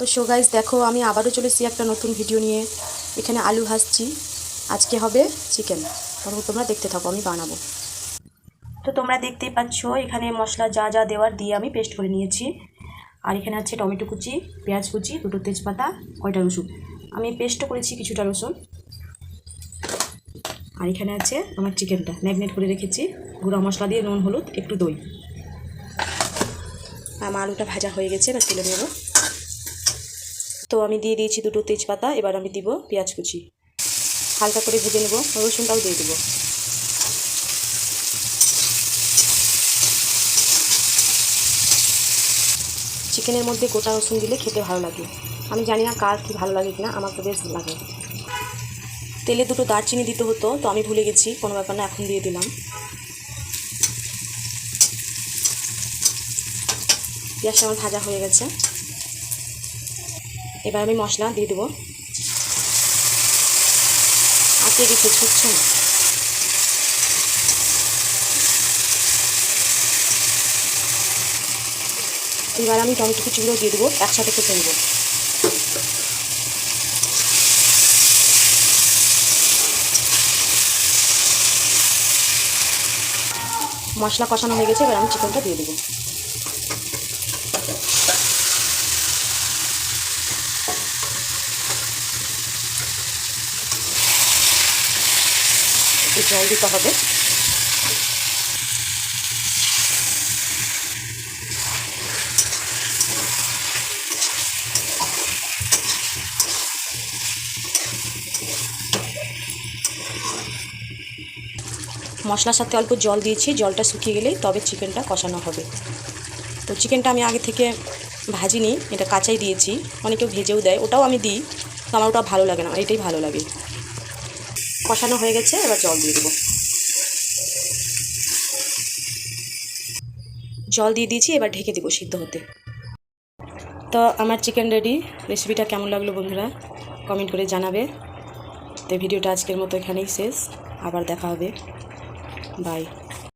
তো show guys দেখো, আমি আবারও চলেছি একটা নতুন ভিডিও নিয়ে। এখানে আলু ভাজছি। আজকে হবে চিকেন তখন তোমরা দেখতে থাকো, আমি বানাবো। তো তোমরা দেখতেই পাচ্ছ, এখানে মশলা যা যা দেওয়ার দিয়ে আমি পেস্ট করে নিয়েছি। আর এখানে আছে টমেটো কুচি, পেঁয়াজ কুচি, দুটো তেজপাতা, কয়টা রসুন। আমি পেস্টও করেছি কিছুটা রসুন। আর এখানে আছে আমার চিকেনটা ম্যাগনেট করে রেখেছি। গুঁড়া মশলা দিয়ে নুন, হলুদ, একটু দই। আমার আলুটা ভাজা হয়ে গেছে, এবার তুলে নেব। তো আমি দিয়ে দিয়েছি দুটো তেজপাতা, এবার আমি দিব পেঁয়াজ কুচি। হালকা করে ভেজে নেব রসুনটাও দিয়ে দেবো। চিকেনের মধ্যে গোটা রসুন দিলে খেতে ভালো লাগে। আমি জানি না কার কি ভালো লাগে কিনা, আমার তো বেশ লাগে। তেলে দুটো দারচিনি দিতে হতো, তো আমি ভুলে গেছি, কোনো ব্যাপার না, এখন দিয়ে দিলাম। পেঁয়াজটা আমার ভাজা হয়ে গেছে। এবার আমি মশলা দিয়ে দেবো। আটকে গেছে ছুটছে না। এবার আমি টমেটো কুচিগুলো দিয়ে দেবো, একসাথে খেতে দেবো মশলা কষানো হয়ে গেছে, এবার আমি চিকেনটা দিয়ে দেবো। একটু জল দিতে হবে। মশলার সাথে অল্প জল দিয়েছি, জলটা শুকিয়ে গেলেই তবে চিকেনটা কষানো হবে। তো চিকেনটা আমি আগে থেকে ভাজিনি, এটা কাঁচাই দিয়েছি অনেকেও ভেজেও দেয়, ওটাও আমি দিই, তো আমার ওটা ভালো লাগে না, এটাই ভালো লাগে। কষানো হয়ে গেছে, এবার জল দিয়ে দেবো। জল দিয়ে দিয়েছি, এবার ঢেকে দেবো সিদ্ধ হতে। তো আমার চিকেন রেডি, রেসিপিটা কেমন লাগল বন্ধুরা? কমেন্ট করে জানাবে। তো ভিডিওটা আজকের মতো এখানেই শেষ, আবার দেখা হবে। বাই।